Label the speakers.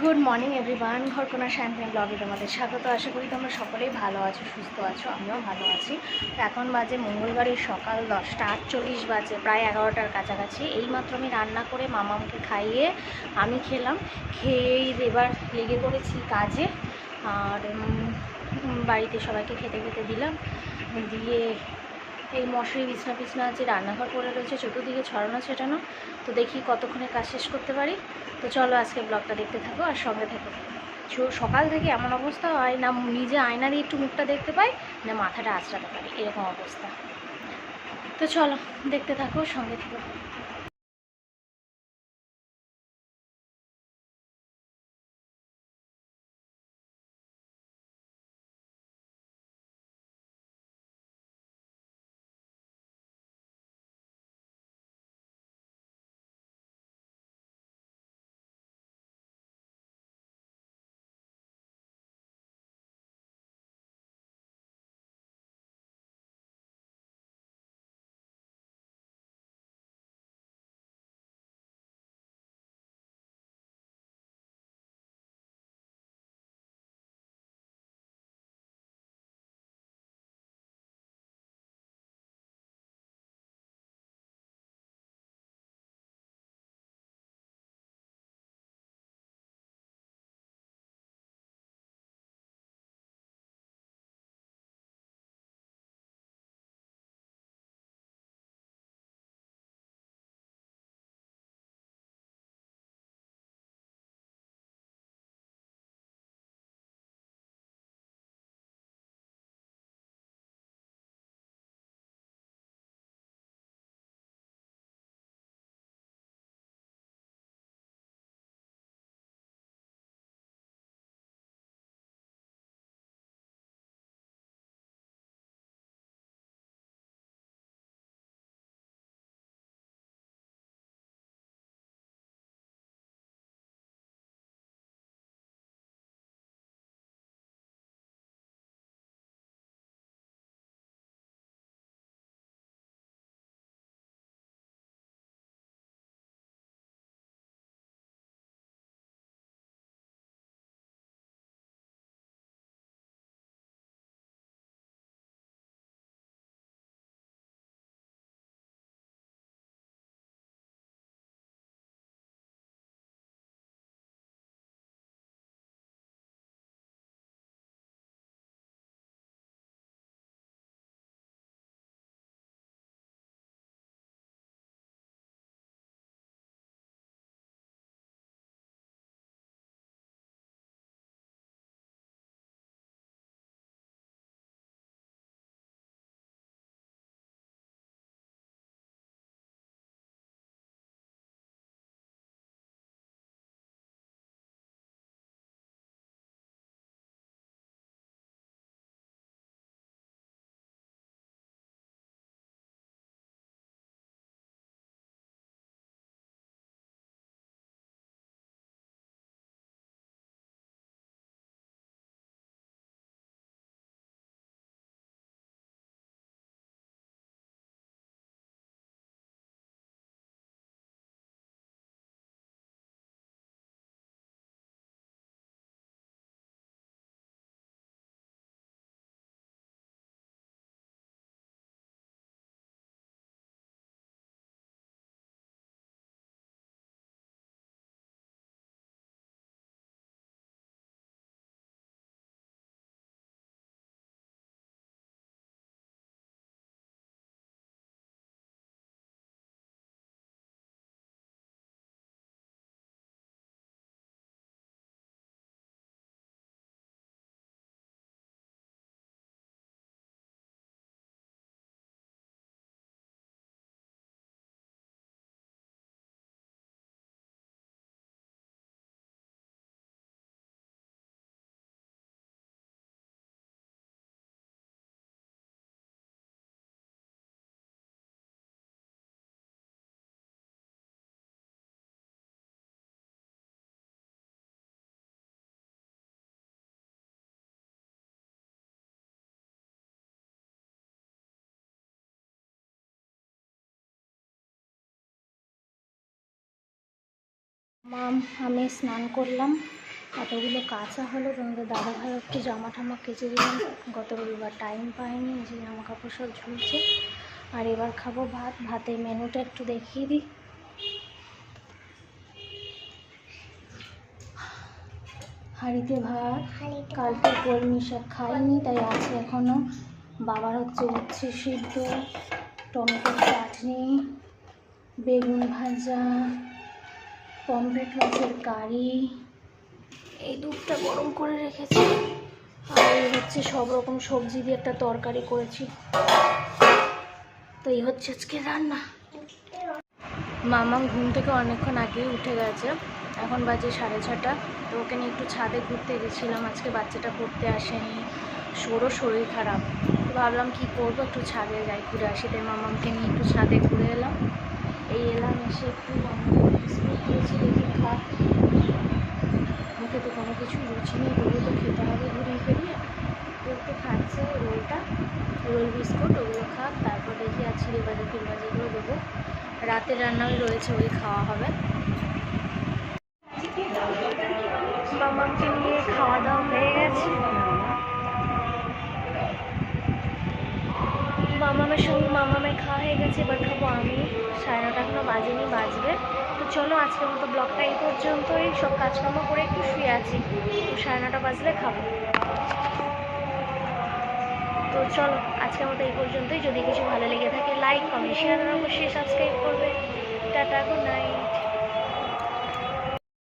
Speaker 1: Good morning everyone ঘরকোনা শান্তি ব্লগে তোমাদের স্বাগত। আশা করি তোমরা সকলেই ভালো আছো, সুস্থ আছো, আমিও ভালো আছি। এখন বাজে মঙ্গলবারের সকাল দশটা আটচল্লিশ বাজে, প্রায় এগারোটার কাছাকাছি। এইমাত্র আমি রান্না করে মামামকে খাইয়ে আমি খেলাম। খেয়েই এবার লেগে পড়েছি কাজে। আর বাড়িতে সবাইকে খেতে খেতে দিলাম। দিয়ে এই মশারি বিছনা পিছনা আছে রান্নাঘর পড়ে রয়েছে, চতুর্দিকে ছড়ানো, ছেটানো, তো দেখি কতক্ষণে কাজ শেষ করতে পারি। তো চলো আজকে ব্লগটা দেখতে থাকো আর সঙ্গে থাকো। সকাল থেকে এমন অবস্থা হয় না, নিজে আয়না দিয়ে একটু মুখটা দেখতে পাই, না মাথাটা আঁচড়াতে পারি, এরকম অবস্থা। তো চলো দেখতে থাকো, সঙ্গে থাকো। মাম আমি স্নান করলাম। এতগুলো কাঁচা হলো। তোমাদের দাদা ভাই একটু জামা ঠামা কেচে দিলাম গত রবিবার টাইম পাইনি যে জামা কাপড় সব ঝুলছে। আর এবার খাব ভাত। ভাতের মেনুটা একটু দেখিয়ে দিই। হাঁড়িতে ভাত। কালকে কলমি শাক খাইনি তাই আছে এখনও। বাবার হচ্ছে উচ্ছে সিদ্ধ টমেটোর চাটনি বেগুন ভাজা পমফ্রেট মাছের কারি এই দুধটা গরম করে রেখেছি। আর এই হচ্ছে সব রকম সবজি দিয়ে একটা তরকারি করেছি। তো এই হচ্ছে আজকে রান্না। মামা ঘুম থেকে অনেকক্ষণ আগেই উঠে গেছে। এখন বাজে সাড়ে ছটা। তো ওকে নিয়ে একটু ছাদে ঘুরতে গেছিলাম। আজকে বাচ্চাটা পড়তে আসেনি। সোরও শরীর খারাপ। ভাবলাম কি করব? একটু ছাদে যাই, ঘুরে আসি। তাই মামাকে নিয়ে একটু ছাদে ঘুরে এলাম। এই এলাম, এসে একটু বিস্কুট দিয়েছি দেখি খা। মুখে তো কোনো কিছু রুচি নেই তবু তো খেতে হবে ঘুরিয়ে ফিরিয়ে। তো একটু খাচ্ছে রোলটা, রোল বিস্কুট, ওগুলো খাক, তারপর দেখি আর ছিঁড়ে বাজে ফির বাজে এগুলো দেবো। রাতের রান্না রয়েছে, ওই খাওয়া হবে। মামাকে মামামের সঙ্গে মামামের খাওয়া হয়ে গেছে, এবার খাব আমি। সাড়ে নটা এখনও বাজেনি, বাজবে। তো চলো আজকের মতো ব্লগটা এই পর্যন্তই। সব কাজকর্ম করে একটু শুয়ে আছি। তো সাড়ে নটা বাজলে খাব। তো চলো, আজকের মতো এই পর্যন্তই। যদি কিছু ভালো লেগে থাকে লাইক কমেন্ট শেয়ার আর অবশ্যই সাবস্ক্রাইব করবে। Tata good night